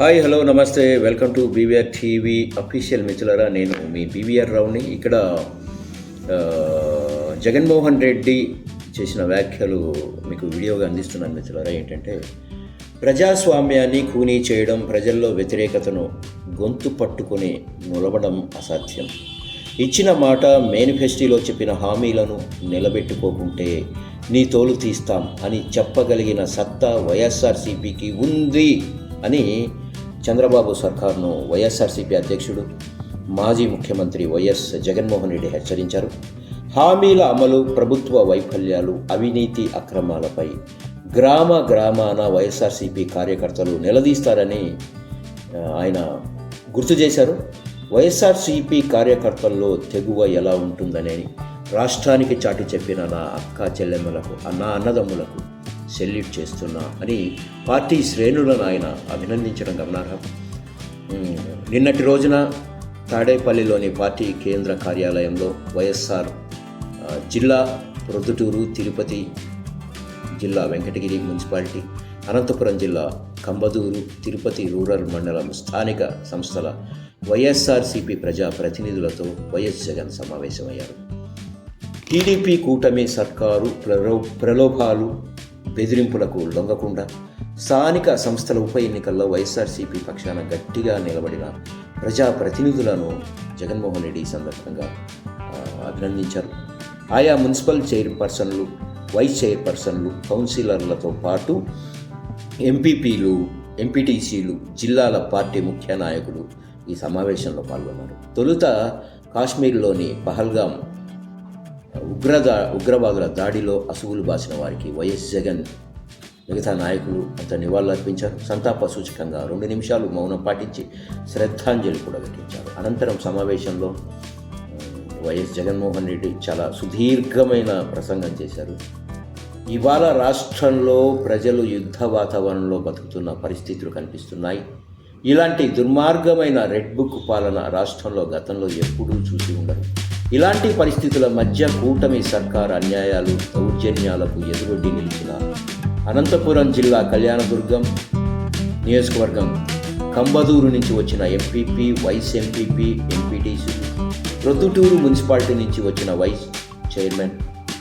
Hi hello నమస్తే. Welcome to BVR TV official మిత్రులరా నేను మీ బీవీఆర్ రావుని. ఇక్కడ జగన్మోహన్ రెడ్డి చేసిన వ్యాఖ్యలు మీకు వీడియోగా అందిస్తున్నాను మిత్రులరా. ఏంటంటే ప్రజాస్వామ్యాన్ని ఖూనీ చేయడం ప్రజల్లో వ్యతిరేకతను గొంతు పట్టుకొని నిలబడం అసాధ్యం. ఇచ్చిన మాట మేనిఫెస్టోలో చెప్పిన హామీలను నిలబెట్టుకోకుంటే నీ తోలు తీస్తాం అని చెప్పగలిగిన సత్తా వైఎస్ఆర్సీపీకి ఉంది అని చంద్రబాబు సర్కార్ను వైఎస్ఆర్సీపీ అధ్యక్షుడు మాజీ ముఖ్యమంత్రి వైఎస్ జగన్మోహన్ రెడ్డి హెచ్చరించారు. హామీల అమలు ప్రభుత్వ వైఫల్యాలు అవినీతి అక్రమాలపై గ్రామ గ్రామాన వైఎస్ఆర్సీపీ కార్యకర్తలు నిలదీస్తారని ఆయన గుర్తు చేశారు. వైఎస్ఆర్సీపీ కార్యకర్తల్లో తెగువ ఎలా ఉంటుందని రాష్ట్రానికి చాటి చెప్పిన నా అక్క చెల్లెమ్మలకు నా అన్నదమ్ములకు సెల్యూట్ చేస్తున్నా అని పార్టీ శ్రేణులను ఆయన అభినందించడం గమనార్హం. నిన్నటి రోజున తాడేపల్లిలోని పార్టీ కేంద్ర కార్యాలయంలో వైఎస్ఆర్ జిల్లా ప్రొద్దుటూరు తిరుపతి జిల్లా వెంకటగిరి మున్సిపాలిటీ అనంతపురం జిల్లా కంబదూరు తిరుపతి రూరల్ మండలం స్థానిక సంస్థల వైఎస్ఆర్సీపీ ప్రజా ప్రతినిధులతో వైఎస్ జగన్ సమావేశమయ్యారు. టీడీపీ కూటమి సర్కారు ప్రలో ప్రలోభాలు బెదిరింపులకు లొంగకుండా స్థానిక సంస్థల ఉప ఎన్నికల్లో వైఎస్ఆర్సీపీ పక్షాన గట్టిగా నిలబడిన ప్రజాప్రతినిధులను జగన్మోహన్ రెడ్డి సందర్భంగా అభినందించారు. ఆయా మున్సిపల్ చైర్పర్సన్లు వైస్ చైర్పర్సన్లు కౌన్సిలర్లతో పాటు ఎంపీపీలు ఎంపీటీసీలు జిల్లాల పార్టీ ముఖ్య నాయకులు ఈ సమావేశంలో పాల్గొన్నారు. తొలుత కాశ్మీర్లోని పహల్గాం ఉగ్రదా ఉగ్రవాదుల దాడిలో అసువులు బాసిన వారికి వైఎస్ జగన్ మిగతా నాయకులు అంత నివాళులర్పించారు సంతాప సూచకంగా రెండు నిమిషాలు మౌనం పాటించి శ్రద్ధాంజలి కూడా ఘటించారు. అనంతరం సమావేశంలో వైఎస్ జగన్మోహన్ రెడ్డి చాలా సుదీర్ఘమైన ప్రసంగం చేశారు. ఇవాళ రాష్ట్రంలో ప్రజలు యుద్ధ వాతావరణంలో బతుకుతున్న పరిస్థితులు కనిపిస్తున్నాయి. ఇలాంటి దుర్మార్గమైన రెడ్ బుక్ పాలన రాష్ట్రంలో గతంలో ఎప్పుడూ చూసి ఉండరు. ఇలాంటి పరిస్థితుల మధ్య కూటమి సర్కార్ అన్యాయాలు దౌర్జన్యాలకు ఎదురొడ్డి నిలిచిన అనంతపురం జిల్లా కళ్యాణదుర్గం నియోజకవర్గం కంబదూరు నుంచి వచ్చిన MPP vice MPP MPTC Proddatur municipality నుంచి వచ్చిన వైస్ చైర్మన్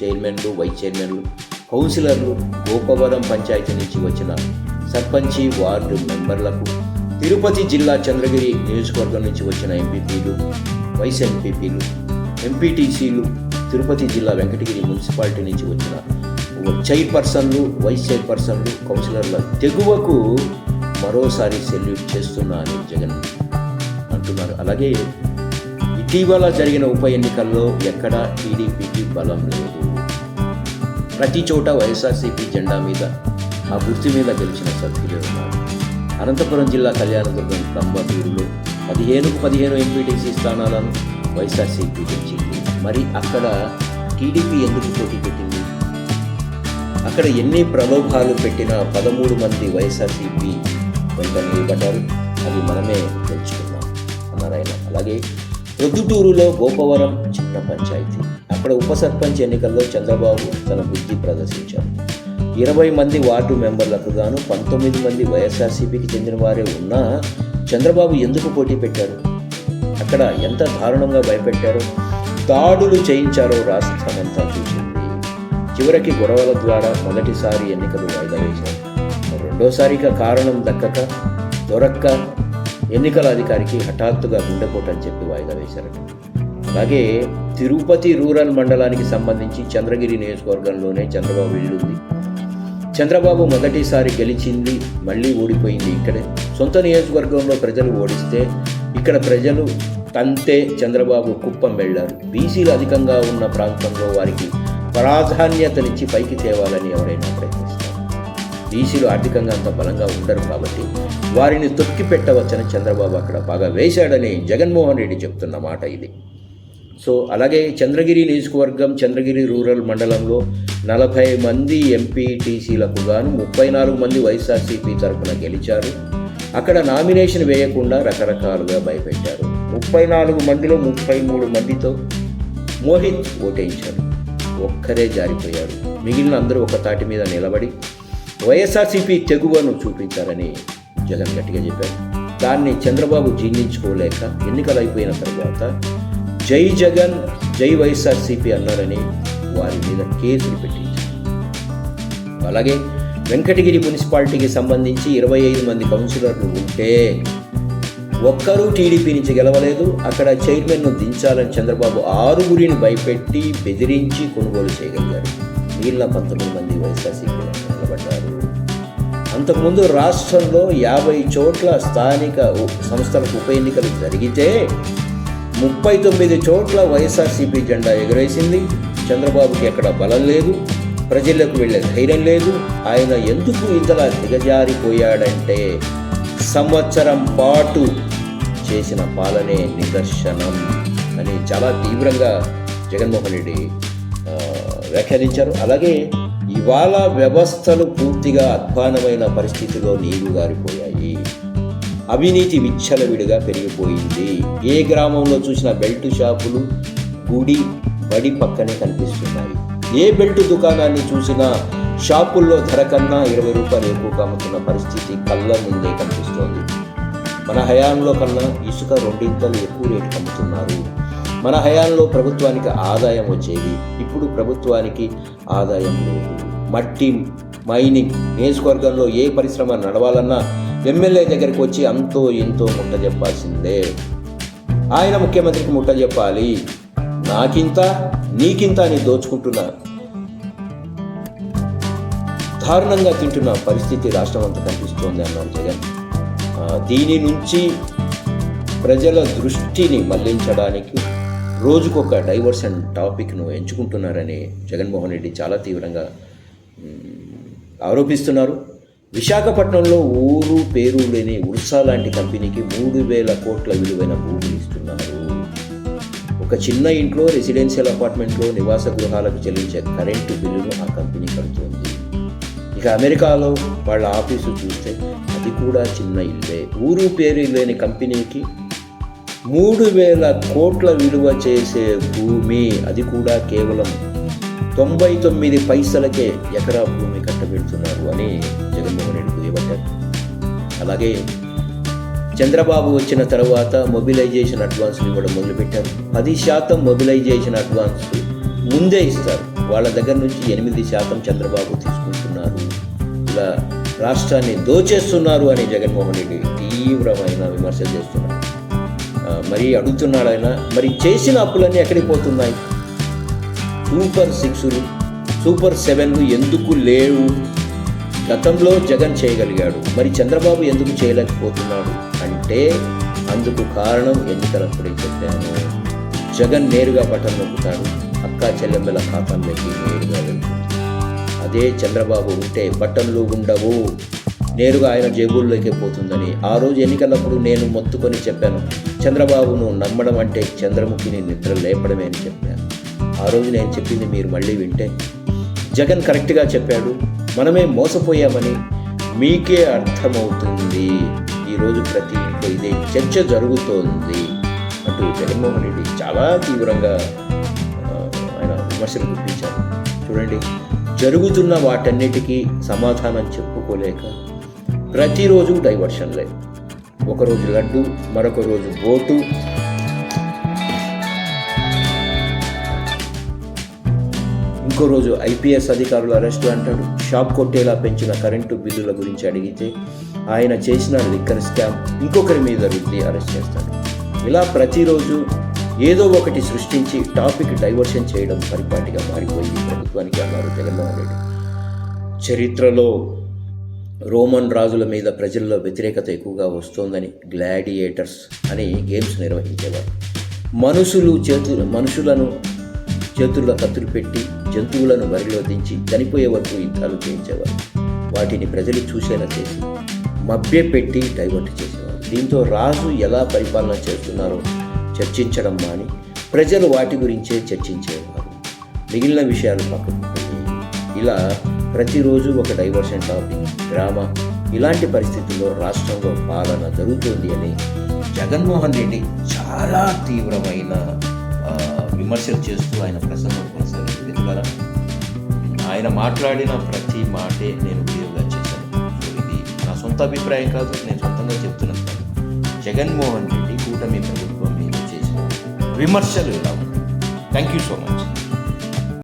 చైర్మన్లు వైస్ చైర్మన్లు కౌన్సిలర్లు గోపవరం పంచాయతీ నుంచి వచ్చిన సర్పంచి వార్డు మెంబర్లకు తిరుపతి జిల్లా చంద్రగిరి నియోజకవర్గం నుంచి వచ్చిన ఎంపీపీలు వైస్ ఎంపీపీలు ఎంపీటీసీలు తిరుపతి జిల్లా వెంకటగిరి మున్సిపాలిటీ నుంచి వచ్చిన చైర్పర్సన్లు వైస్ చైర్పర్సన్లు కౌన్సిలర్ల తెగువకు మరోసారి సెల్యూట్ చేస్తున్నా అని జగన్ అంటున్నారు. అలాగే ఇటీవల జరిగిన ఉప ఎన్నికల్లో ఎక్కడా టీడీపీకి బలం లేదు. ప్రతి చోట వైఎస్ఆర్సీపీ జెండా మీద ఆ గుర్తు మీద గెలిచిన సభ్యులే ఉన్నారు. అనంతపురం జిల్లా కళ్యాణదుర్గం కంబతూరులో పదిహేనుకు పదిహేను ఎంపీటీసీ స్థానాలను వైఎస్ఆర్సీపీ గెలిచింది మరి అక్కడ టీడీపీ ఎందుకు పోటీ పెట్టింది? అక్కడ ఎన్ని ప్రలోభాలు పెట్టినా పదమూడు మంది వైఎస్ఆర్సీపీ వెంట నిలబడ్డారు అది మనమే తెలుసుకున్నాం అన్నారు ఆయన అలాగే ప్రొద్దుటూరులో గోపవరం చిన్న పంచాయతీ. అక్కడ ఉప సర్పంచ్ ఎన్నికల్లో చంద్రబాబు తన బుద్ధి ప్రదర్శించారు. ఇరవై మంది వార్డు మెంబర్లకు గాను పంతొమ్మిది మంది వైఎస్ఆర్సీపీకి చెందిన వారే ఉన్నా చంద్రబాబు ఎందుకు పోటీ పెట్టారు? అక్కడ ఎంత దారుణంగా భయపెట్టారో దాడులు చేయించారో రాష్ట్రమంతా చూసింది. చివరికి గొడవల ద్వారా మొదటిసారి ఎన్నికలు వాయిదా వేశారు. రెండోసారిగా కారణం దక్కక దొరక్క ఎన్నికల అధికారికి హఠాత్తుగా గుండెపోటని చెప్పి వాయిదా వేశారట. అలాగే తిరుపతి రూరల్ మండలానికి సంబంధించి చంద్రగిరి నియోజకవర్గంలోనే చంద్రబాబు ఇల్లుంది చంద్రబాబు మొదటిసారి గెలిచింది మళ్ళీ ఓడిపోయింది ఇక్కడే. సొంత నియోజకవర్గంలో ప్రజలు ఓడిస్తే ఇక్కడ ప్రజలు తంతే చంద్రబాబు కుప్పం వెళ్ళారు. బీసీలు అధికంగా ఉన్న ప్రాంతంలో వారికి ప్రాధాన్యతనిచ్చి పైకి తేవాలని ఎవరైనా ప్రయత్నిస్తారు. బీసీలు ఆర్థికంగా అంత బలంగా ఉండరు కాబట్టి వారిని తొక్కి పెట్టవచ్చని చంద్రబాబు అక్కడ బాగా వేశాడని జగన్మోహన్ రెడ్డి చెప్తున్న మాట ఇది. సో అలాగే చంద్రగిరి నియోజకవర్గం చంద్రగిరి రూరల్ మండలంలో నలభై మంది ఎంపీటీసీలకు గాను ముప్పై నాలుగు మంది వైఎస్ఆర్సీపీ తరఫున గెలిచారు. అక్కడ నామినేషన్ వేయకుండా రకరకాలుగా భయపెట్టారు. ముప్పై నాలుగు మందిలో ముప్పై మూడు మందితో మోహిత్ ఓటేయించారు. ఒక్కరే జారిపోయారు. మిగిలిన అందరూ ఒక తాటి మీద నిలబడి వైఎస్ఆర్సీపీ తెగువను చూపించారని జగన్ గట్టిగా చెప్పారు. దాన్ని చంద్రబాబు జీర్ణించుకోలేక ఎన్నికలు అయిపోయిన తర్వాత జై జగన్ జై వైఎస్ఆర్సీపీ అన్నారని వారి మీద కేసులు పెట్టించారు. అలాగే వెంకటగిరి మున్సిపాలిటీకి సంబంధించి ఇరవై ఐదు మంది కౌన్సిలర్లు ఉంటే ఒక్కరూ టీడీపీ నుంచి గెలవలేదు. అక్కడ చైర్మన్ను దించాలని చంద్రబాబు ఆరుగురిని భయపెట్టి బెదిరించి కొనుగోలు చేయగలిగారు. మిగిలిన పంతొమ్మిది మంది వైఎస్ఆర్సీపీ నిలబడ్డారు. అంతకుముందు రాష్ట్రంలో యాభై చోట్ల స్థానిక సంస్థలకు ఉప ఎన్నికలు జరిగితే ముప్పై తొమ్మిది చోట్ల వైఎస్ఆర్సీపీ జెండా ఎగురేసింది. చంద్రబాబుకి ఎక్కడ బలం లేదు. ప్రజలకు వెళ్ళే ధైర్యం లేదు. ఆయన ఎందుకు ఇంతలా దిగజారిపోయాడంటే సంవత్సరం పాటు చేసిన పాలనే నిదర్శనం అని చాలా తీవ్రంగా జగన్మోహన్ రెడ్డి వ్యాఖ్యానించారు. అలాగే ఇవాళ వ్యవస్థలు పూర్తిగా అధ్వానమైన పరిస్థితిలో నీరు గారిపోయాయి. అవినీతి విచ్చలవిడిగా పెరిగిపోయింది. ఏ గ్రామంలో చూసిన బెల్ట్ షాపులు గుడి బడి పక్కనే కనిపిస్తున్నాయి. ఏ బెల్ట్ దుకాణాన్ని చూసినా షాపుల్లో ధర కన్నా ఇరవై రూపాయలు ఎక్కువ అమ్ముతున్న పరిస్థితి కళ్ళ ముందే కనిపిస్తోంది. మన హయాంలో కన్నా ఇసుక రెండింతలు ఎక్కువ రేటు అమ్ముతున్నారు. మన హయాంలో ప్రభుత్వానికి ఆదాయం వచ్చేది ఇప్పుడు ప్రభుత్వానికి ఆదాయం లేదు. మట్టి మైనింగ్ నియోజకవర్గంలో ఏ పరిశ్రమ నడవాలన్నా ఎమ్మెల్యే దగ్గరికి వచ్చి అంతో ఎంతో ముట్ట చెప్పాల్సిందే. ఆయన ముఖ్యమంత్రికి ముట్ట చెప్పాలి. నాకింత? నీకింత అని దోచుకుంటున్నా దారుణంగా తింటున్న పరిస్థితి రాష్ట్రం అంతా కనిపిస్తోంది అన్నారు జగన్. దీని నుంచి ప్రజల దృష్టిని మళ్ళించడానికి రోజుకొక డైవర్షన్ టాపిక్ను ఎంచుకుంటున్నారని జగన్మోహన్ రెడ్డి చాలా తీవ్రంగా ఆరోపిస్తున్నారు. విశాఖపట్నంలో ఊరు పేరు లేని ఉర్సా లాంటి కంపెనీకి మూడు వేల కోట్ల విలువైన భూములు ఇస్తున్నారు. ఒక చిన్న ఇంట్లో రెసిడెన్షియల్ అపార్ట్మెంట్లో నివాస గృహాలకు చెల్లించే కరెంటు బిల్లును ఆ కంపెనీ కడుతోంది. ఇక అమెరికాలో వాళ్ళ ఆఫీసు చూస్తే అది కూడా చిన్న ఇల్లే. ఊరు పేరు లేని కంపెనీకి మూడు వేల కోట్ల విలువ చేసే భూమి అది కూడా కేవలం తొంభై తొమ్మిది పైసలకే ఎకరా భూమి కట్టబెడుతున్నారు అని జగన్మోహన్ రెడ్డి అలాగే చంద్రబాబు వచ్చిన తర్వాత మొబిలైజేషన్ అడ్వాన్స్ ఇవ్వడం మొదలుపెట్టారు పది శాతం మొబిలైజేషన్ అడ్వాన్స్ ముందే ఇస్తారు. వాళ్ళ దగ్గర నుంచి ఎనిమిది శాతం చంద్రబాబు తీసుకుంటున్నారు. ఇలా రాష్ట్రాన్ని దోచేస్తున్నారు అని జగన్మోహన్ రెడ్డి తీవ్రమైన విమర్శలు చేస్తున్నారు. మరి అడుగుతున్నాడు ఆయన మరి చేసిన అప్పులన్నీ ఎక్కడికి పోతున్నాయి? సూపర్ సిక్స్లు సూపర్ సెవెన్లు ఎందుకు లేవు? గతంలో జగన్ చేయగలిగాడు మరి చంద్రబాబు ఎందుకు చేయలేకపోతున్నాడు అంటే అందుకు కారణం ఎన్నికలప్పుడే చెప్పాను. జగన్ నేరుగా బటన్ నొక్కుతాడు అక్కా చెల్లెమ్మల ఖాతాల్లోకి నేరుగా వెళ్తుంది అదే చంద్రబాబు ఉంటే బట్టన్లు ఉండవు. నేరుగా ఆయన జేబుల్లోకే పోతుందని ఆ రోజు ఎన్నికలప్పుడు నేను మొత్తుకొని చెప్పాను. చంద్రబాబును నమ్మడం అంటే చంద్రముఖిని నిద్ర లేపడమే అని చెప్పాను. ఆ రోజు నేను చెప్పింది మీరు మళ్ళీ వింటే. జగన్ కరెక్ట్గా చెప్పాడు మనమే మోసపోయామని మీకే అర్థమవుతుంది. ఈరోజు ప్రతి ఇంట్లో ఇదే చర్చ జరుగుతోంది అంటూ జగన్మోహన్ రెడ్డి చాలా తీవ్రంగా ఆయన విమర్శలు గుర్తించారు చూడండి జరుగుతున్న వాటన్నిటికీ సమాధానం చెప్పుకోలేక ప్రతిరోజు డైవర్షన్లే ఒకరోజు లడ్డు మరొక రోజు బోటు ఇంకో రోజు ఐపీఎస్ అధికారులు అరెస్టు అంటాడు షాప్ కొట్టేలా పెంచిన కరెంటు బిల్లుల గురించి అడిగితే ఆయన చేసిన లిక్కర్ స్కామ్ ఇంకొకరి మీద రుద్ది అరెస్ట్ చేస్తాడు. ఇలా ప్రతిరోజు ఏదో ఒకటి సృష్టించి టాపిక్ డైవర్షన్ చేయడం పరిపాటిగా మారిపోయింది ప్రభుత్వానికి అన్నారు జగన్మోహన్ రెడ్డి చరిత్రలో రోమన్ రాజుల మీద ప్రజల్లో వ్యతిరేకత ఎక్కువగా వస్తోందని గ్లాడియేటర్స్ అని గేమ్స్ నిర్వహించేవారు. మనుషులు చేతులు మనుషులను చేతుల్లో కత్తులు పెట్టి జంతువులను బరిలో దించి చనిపోయే వరకు యుద్ధాలు చేయించేవారు. వాటిని ప్రజలు చూసేలా చేసి మభ్యపెట్టి డైవర్ట్ చేసేవారు. దీంతో రాజు ఎలా పరిపాలన చేస్తున్నారో చర్చించడం మాని ప్రజలు వాటి గురించే చర్చించేవారు. మిగిలిన విషయాలు పక్కకు ఇలా ప్రతిరోజు ఒక డైవర్షన్ టాపిక్ డ్రామా ఇలాంటి పరిస్థితుల్లో రాష్ట్రంలో పాలన జరుగుతుంది అని జగన్మోహన్ రెడ్డి చాలా తీవ్రమైన విమర్శలు చేస్తూ ఆయన ప్రసంగం కొనసాగింది ద్వారా ఆయన మాట్లాడిన ప్రతి మాటే నేను వీడియోగా చేశాను. సో ఇది నా సొంత అభిప్రాయం కాదు నేను సొంతంగా చెప్తున్నాను. జగన్మోహన్ రెడ్డి కూటమి ప్రభుత్వం మీద చేసిన విమర్శలు ఇలా థ్యాంక్ యూ సో మచ్